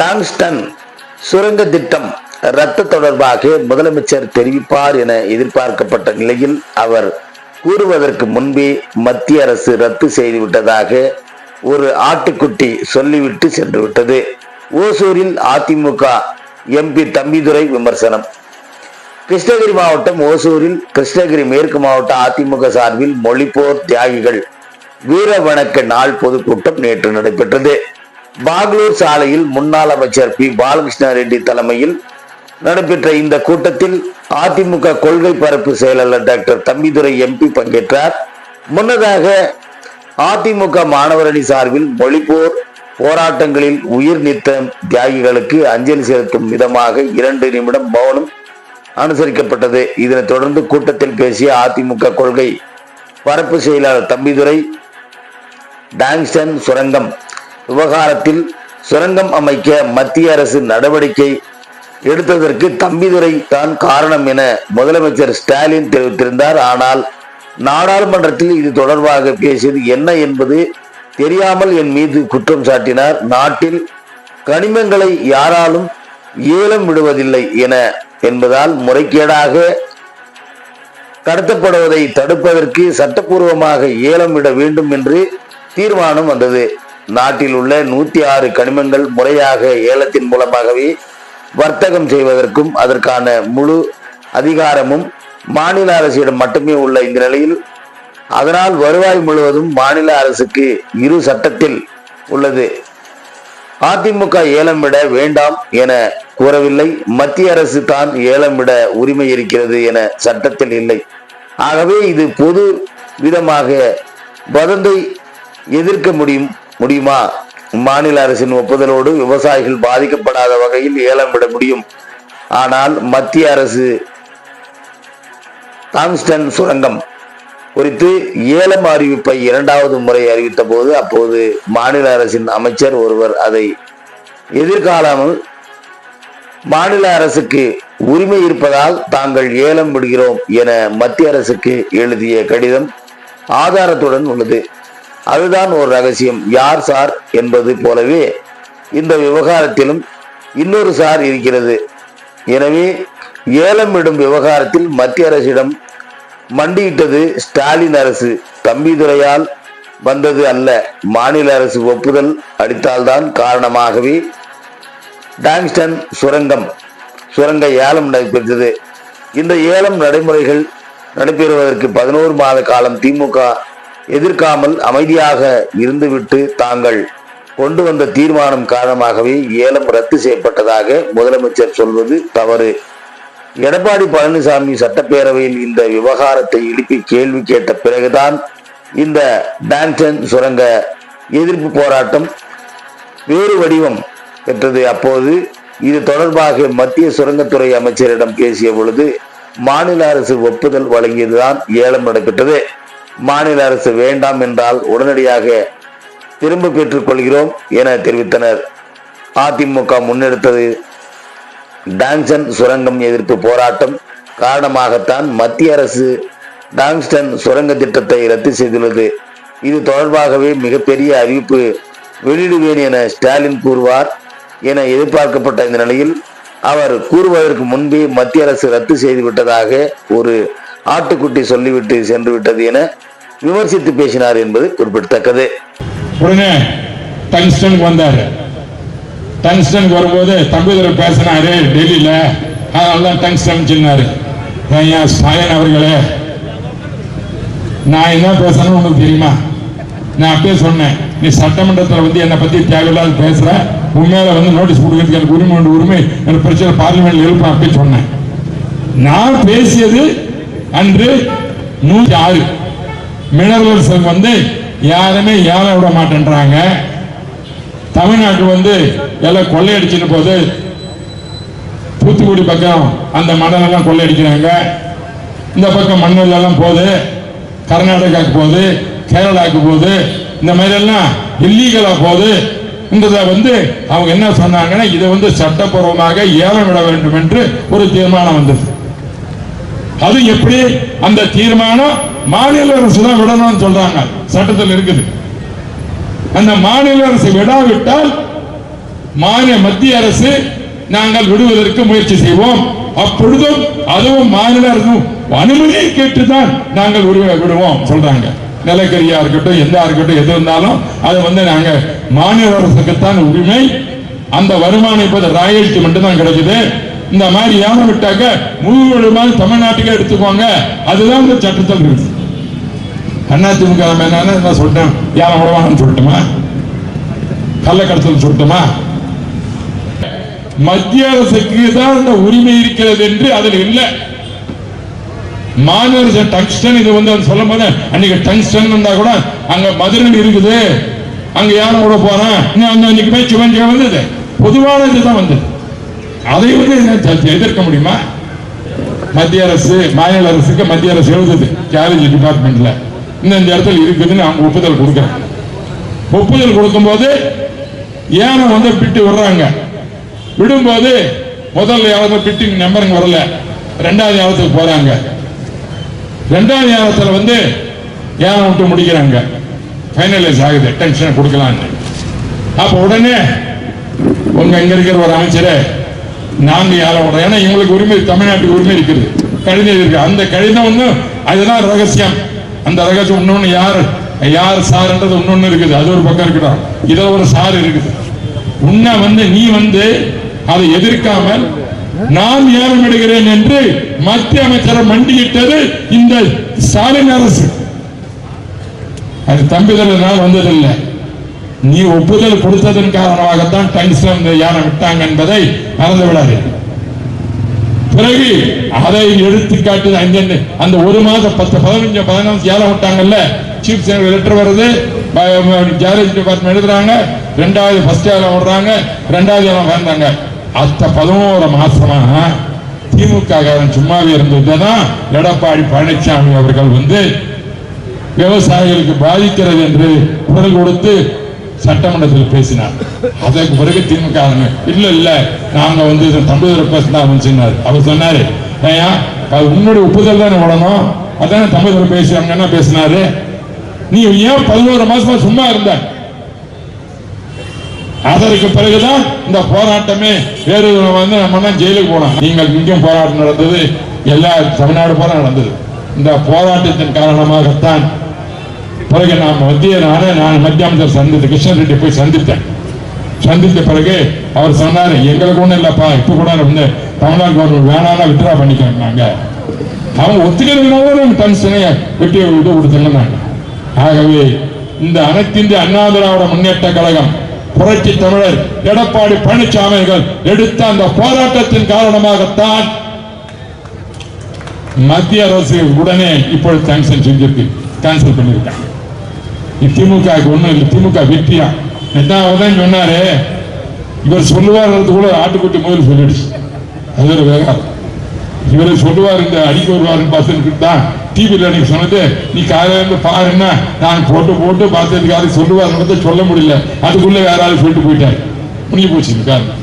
டாங்ஸ்டன் சுரங்க திட்டம் ரத்து தொடர்பாக முதலமைச்சர் தெரிவிப்பார் என எதிர்பார்க்கப்பட்ட நிலையில் அவர் கூறுவதற்கு முன்பே மத்திய அரசு ரத்து செய்துவிட்டதாக ஒரு ஆட்டுக்குட்டி சொல்லிவிட்டு சென்றுவிட்டது. ஓசூரில் அதிமுக எம்பி தம்பிதுரை விமர்சனம். கிருஷ்ணகிரி மாவட்டம் ஓசூரில் கிருஷ்ணகிரி மேற்கு மாவட்ட அதிமுக சார்பில் மொழிப்போர் தியாகிகள் வீர வணக்க நாள் பொதுக்கூட்டம் நேற்று நடைபெற்றது. பாகலூர் சாலையில் முன்னாள் அமைச்சர் பி. பாலகிருஷ்ண ரெட்டி தலைமையில் நடைபெற்ற இந்த கூட்டத்தில் அதிமுக கொள்கை பரப்பு செயலாளர் டாக்டர் தம்பிதுரை எம்பி பங்கேற்றார். முன்னதாக அதிமுக மாணவரணி சார்பில் மொழிப்போர் போராட்டங்களில் உயிர் நீத்த தியாகிகளுக்கு அஞ்சலி செலுத்தும் விதமாக இரண்டு நிமிடம் மௌனம் அனுசரிக்கப்பட்டது. இதனைத் தொடர்ந்து கூட்டத்தில் பேசிய அதிமுக கொள்கை பரப்பு செயலாளர் தம்பிதுரை டாங்ஸ்டன் சுரங்கம் விவகாரத்தில் சுரங்கம் அமைக்க மத்திய அரசு நடவடிக்கை எடுத்ததற்கு தம்பிதுரை தான் காரணம் என முதலமைச்சர் ஸ்டாலின் தெரிவித்திருந்தார். ஆனால் நாடாளுமன்றத்தில் இது தொடர்பாக பேசியது என்ன என்பது தெரியாமல் என் மீது குற்றம் சாட்டினார். நாட்டில் கனிமங்களை யாராலும் ஏலம் விடுவதில்லை என என்பதால் முறைகேடாக கடத்தப்படுவதை தடுப்பதற்கு சட்டப்பூர்வமாக ஏலம் விட வேண்டும் என்று தீர்மானம் வந்தது. நாட்டில் உள்ள நூத்தி ஆறு கனிமங்கள் முறையாக ஏலத்தின் மூலமாகவே வர்த்தகம் செய்வதற்கும் அதற்கான முழு அதிகாரமும் மாநில அரசிடம் மட்டுமே உள்ள இந்த நிலையில் அதனால் வருவாய் முழுவதும் மாநில அரசுக்கு இரு சட்டத்தில் உள்ளது. அதிமுக ஏலம் விட வேண்டாம் என கூறவில்லை. மத்திய அரசு தான் ஏலம் விட உரிமை இருக்கிறது என சட்டத்தில் இல்லை. ஆகவே இது பொது விதமாக வதந்தை எதிர்க்க முடியும் முடியுமா? மாநில அரசின் ஒப்புதலோடு விவசாயிகள் பாதிக்கப்படாத வகையில் ஏலம் விட முடியும். ஆனால் மத்திய அரசு டாங்ஸ்டன் சுரங்கம். குறித்து ஏலம் அறிவிப்பை இரண்டாவது முறை அறிவித்த போது அப்போது மாநில அரசின் அமைச்சர் ஒருவர் அதை எதிர்காலாமல் மாநில அரசுக்கு உரிமை இருப்பதால் தாங்கள் ஏலம் விடுகிறோம் என மத்திய அரசுக்கு எழுதிய கடிதம் ஆதாரத்துடன் உள்ளது. அதுதான் ஒரு ரகசியம். யார் சார் என்பது போலவே இந்த விவகாரத்திலும் இன்னொரு சார் இருக்கிறது. எனவே ஏலம் விடும் விவகாரத்தில் மத்திய அரசிடம் மண்டியிட்டது ஸ்டாலின் அரசு. தம்பிதுரையால் வந்தது அல்ல. மாநில அரசு ஒப்புதல் அளித்தால்தான் காரணமாகவே டாங்ஸ்டன் சுரங்கம் சுரங்க ஏலம் நடைபெற்றது. இந்த ஏலம் நடைமுறைகள் நடைபெறுவதற்கு பதினோரு மாத காலம் திமுக எதிர்க்காமல் அமைதியாக இருந்துவிட்டு தாங்கள் கொண்டு வந்த தீர்மானம் காரணமாகவே ஏலம் ரத்து செய்யப்பட்டதாக முதலமைச்சர் சொல்வது தவறு. எடப்பாடி பழனிசாமி சட்டப்பேரவையில் இந்த விவகாரத்தை எழுப்பி கேள்வி கேட்ட பிறகுதான் இந்த டான்சன் சுரங்க எதிர்ப்பு போராட்டம் வேறு வடிவம் பெற்றது. அப்போது இது தொடர்பாக மத்திய சுரங்கத்துறை அமைச்சரிடம் பேசிய பொழுது மாநில அரசு ஒப்புதல் வழங்கியதுதான் ஏலம் நடைபெற்றது மாநில அரசு வேண்டாம் என்றால் உடனடியாக திரும்ப பெற்றுக் கொள்கிறோம் என தெரிவித்தனர். அதிமுக முன்னெடுத்தது டாங்ஸ்டன் சுரங்கம் எதிர்ப்பு போராட்டம் காரணமாகத்தான் மத்திய அரசு டாங்ஸ்டன் சுரங்க திட்டத்தை ரத்து செய்துள்ளது. இது தொடர்பாகவே மிகப்பெரிய அறிவிப்பு வெளியிடுவேன் என ஸ்டாலின் கூறுவார் என எதிர்பார்க்கப்பட்ட இந்த நிலையில் அவர் கூறுவதற்கு முன்பே மத்திய அரசு ரத்து செய்துவிட்டதாக ஒரு ஆட்டுக்குட்டி சொல்லிவிட்டு சென்று விட்டது என விமர்சித்து பேசினார் என்பது குறிப்பிடத்தக்கது. உடனே டங்ஸ்டனுக்கு வந்தாரு. டங்ஸ்டனுக்கு வரும்போது தம்பிதுரை பேசினாரு டெல்லியில. அதனால தான் டங்ஸ்டன் சொன்னாரு. ஐயா சாயன் அவர்களே நான் என்ன பேசணும் உனக்கு தெரியுமா? நான் அப்படியே சொன்னேன். நீ சட்டமன்றத்தில் வந்து என்னை பற்றி தேவையில்லாத பேசுகிற உண்மையில வந்து நோட்டீஸ் கொடுக்கறதுக்கு எனக்கு உரிமை உண்டு உரிமை. எனக்கு பிரச்சனை பார்லிமெண்ட்ல எழுப்ப அப்பயே சொன்னேன். நான் பேசியது அன்று நூற்றி ஆறு. மினரல்ஸ் வந்து யாருமே ஏழை விட மாட்டேன்றாங்க. தமிழ்நாட்டு வந்து எல்லாம் கொள்ளையடிச்சிட்டு போது தூத்துக்குடி பக்கம் அந்த மணலெல்லாம் கொள்ளையடிக்கிறாங்க. இந்த பக்கம் மண்ணெல்லாம் போகுது கர்நாடகாவுக்கு போகுது கேரளாவுக்கு போகுது இந்த மாதிரி எல்லாம் இல்லீகலா போகுது இன்றதை வந்து அவங்க என்ன சொன்னாங்கன்னா இதை வந்து சட்டப்பூர்வமாக ஏலம் விட வேண்டும் என்று ஒரு தீர்மானம் வந்தது. அது எப்படி? அந்த தீர்மானம் மாநில அரசு தான் விடணும்னு சொல்றாங்க. சட்டத்தில் இருக்குது. அந்த மாநில அரசு விடாவிட்டால் மாநில மத்திய அரசு நாங்கள் விடுவதற்கு முயற்சி செய்வோம். அப்பொழுதும் அதுவும் மாநில அரசும் அனுமதியை கேட்டுதான் நாங்கள் உரிமை விடுவோம் சொல்றாங்க. நிலக்கரியா இருக்கட்டும் எந்த இருக்கட்டும் எது இருந்தாலும் அது வந்து நாங்க மாநில அரசுக்குத்தான் உரிமை. அந்த வருமானம் இப்ப ராயல்டி மட்டும் தான் கிடைக்குது. இந்த மாதிரி ஏமா விட்டாக்க மூவருமாள் தமிழ்நாட்டுக்கே எடுத்துக்கோங்க. அதுதான் இந்த சட்டத்தில் இருக்கு. அதிமுக என்னன்னு நான் சொல்லிட்டேன். ஏமா விடுவாங்கன்னு சொல்லட்டுமா? கள்ளக்கடத்தல் சொல்லட்டுமா? மத்திய அரசுக்கு தான் அந்த உரிமை இருக்கிறது என்று அதில் இல்லை. மாநில டங்ஸ்டன் இது வந்து அது சொல்லும் போது அன்னைக்கு டங்ஸ்டன் இருந்தா கூட அங்க மதுரையில் இருக்குது. அங்க யாரும் கூட போறேன் இன்னும் அன்னைக்கு போய் வந்தது. பொதுவான இதுதான் வந்தது. அதை வந்து எதிர்க்க முடியுமா? மத்திய அரசு மாநில அரசுக்கு மத்திய அரசு எழுதுது. கேரேஜ் டிபார்ட்மெண்ட்ல இந்த இந்த இடத்துல இருக்குதுன்னு அவங்க ஒப்புதல் கொடுக்குறாங்க. ஒப்புதல் கொடுக்கும்போது ஏனை வந்து விட்டு விடுறாங்க? விடும்போது முதல்ல யாராவது பிட்டிங் நம்பருங்க வரல. ரெண்டாவது யாவத்துக்கு போறாங்க? ரெண்டாவது யாவத்தில் வந்து ஏனை விட்டு முடிக்கிறாங்க? ஃபைனலைஸ் ஆகுது. டென்ஷனை கொடுக்கலான்னு அப்போ உடனே உங்க இங்க இருக்கிற ஒரு அமைச்சரே நாங்க யாரை விடுறோம்? ஏன்னா எங்களுக்கு உரிமை தமிழ்நாட்டுக்கு உரிமை இருக்குது. கடிதம் இருக்கு அந்த கடிதம் வந்து அதுதான் ரகசியம். அந்த ரகசியம் இன்னொன்று யார் யார் சார்ன்றது இன்னொன்னு இருக்குது. அது ஒரு பக்கம் இருக்கட்டும். இதில் ஒரு சார் இருக்குது. உன்னை வந்து நீ வந்து அதை எதிர்க்காமல் நான் ஏலமிடுகிறேன் என்று மத்திய அமைச்சரை மண்டியிட்டது இந்த ஸ்டாலின் அரசு. அது தம்பிதனால் வந்ததில்லை. நீ ஒப்புதல் கொடுத்ததன் காரணமாகத்தான் டங்ஸ்டன் யானை விட்டாங்க என்பதை மறந்து விடாது. பிறகு அதை எடுத்து காட்டு அங்க அந்த ஒரு மாதம் பத்து பதினஞ்சு பதினஞ்சு ஏலம் விட்டாங்கல்ல சீஃப் செக்ரட்டரி லெட்டர் வருது ஜாரேஜ் டிபார்ட்மெண்ட் எழுதுறாங்க ரெண்டாவது ஃபர்ஸ்ட் ஏலம் விடுறாங்க ரெண்டாவது ஏலம் வந்தாங்க அத்த பதினோரு மாசமா திமுக சும்மாவே இருந்ததுதான் எடப்பாடி பழனிசாமி அவர்கள் வந்து விவசாயிகளுக்கு பாதிக்கிறது என்று குரல் கொடுத்து சட்டமன்றத்தில் பேசினார். அதற்கு பிறகு திமுக இல்ல இல்ல நாங்க வந்து இதை பேசினார் சொன்னார். அவர் சொன்னாரு ஏன் அது உன்னுடைய ஒப்புதல் தானே விடணும் அதான தமிழர் பேசுறாங்க என்ன பேசினாரு. நீ ஏன் பதினோரு மாசமா சும்மா இருந்த? அதற்கு பிறகுதான் இந்த போராட்டமே வேறு வந்து நம்ம தான் ஜெயிலுக்கு போனோம் நீங்கள் இங்கும் போராட்டம் நடந்தது எல்லா தமிழ்நாடு போல நடந்தது. இந்த போராட்டத்தின் காரணமாகத்தான் பிறகு நான் மத்திய நானே நான் மத்திய அமைச்சர் சந்தித்து கிருஷ்ணன் ரெட்டி போய் சந்தித்தேன். சந்தித்த பிறகு அவர் சொன்னார் எங்களுக்கு ஒன்றும் இல்லைப்பா இப்போ கூட வந்து தமிழ்நாடு கவர்மெண்ட் வேணாம்னா வித்ரா பண்ணிக்கிறோம் நாங்க அவங்க ஒத்துக்கிறதுனால டன்சனை வெட்டி விட்டு கொடுத்துருந்தாங்க. ஆகவே இந்த அனைத்திந்திய அண்ணா திராவிட முன்னேற்ற கழகம் புரட்சி தமிழர் எடப்பாடி பழனிசாமிகள் எடுத்த அந்த போராட்டத்தின் காரணமாகத்தான் மத்திய அரசு உடனே இப்பொழுது சாங்ஷன் செஞ்சிருக்கு. கேன்சல் பண்ணிருக்காங்க திமுக ஒண்ணும் இல்லை. திமுக வெற்றியா? என்ன சொன்னாரு. இவர் சொல்லுவார் கூட ஆட்டுக்குட்டி முதல் சொல்லிடுச்சு. அது ஒரு விவகாரம் இவரை சொல்லுவார் இந்த அடிக்க வருவாருன்னு பார்த்துட்டு தான் டிவியில் அன்னைக்கு சொன்னது நீ காலையில பாருன்னா நான் போட்டு போட்டு பார்த்துருக்காரு சொல்லுவார் சொல்ல முடியல. அதுக்குள்ள வேற ஆள் சொல்லிட்டு போயிட்டார். முடிஞ்சு போச்சு காரணம்.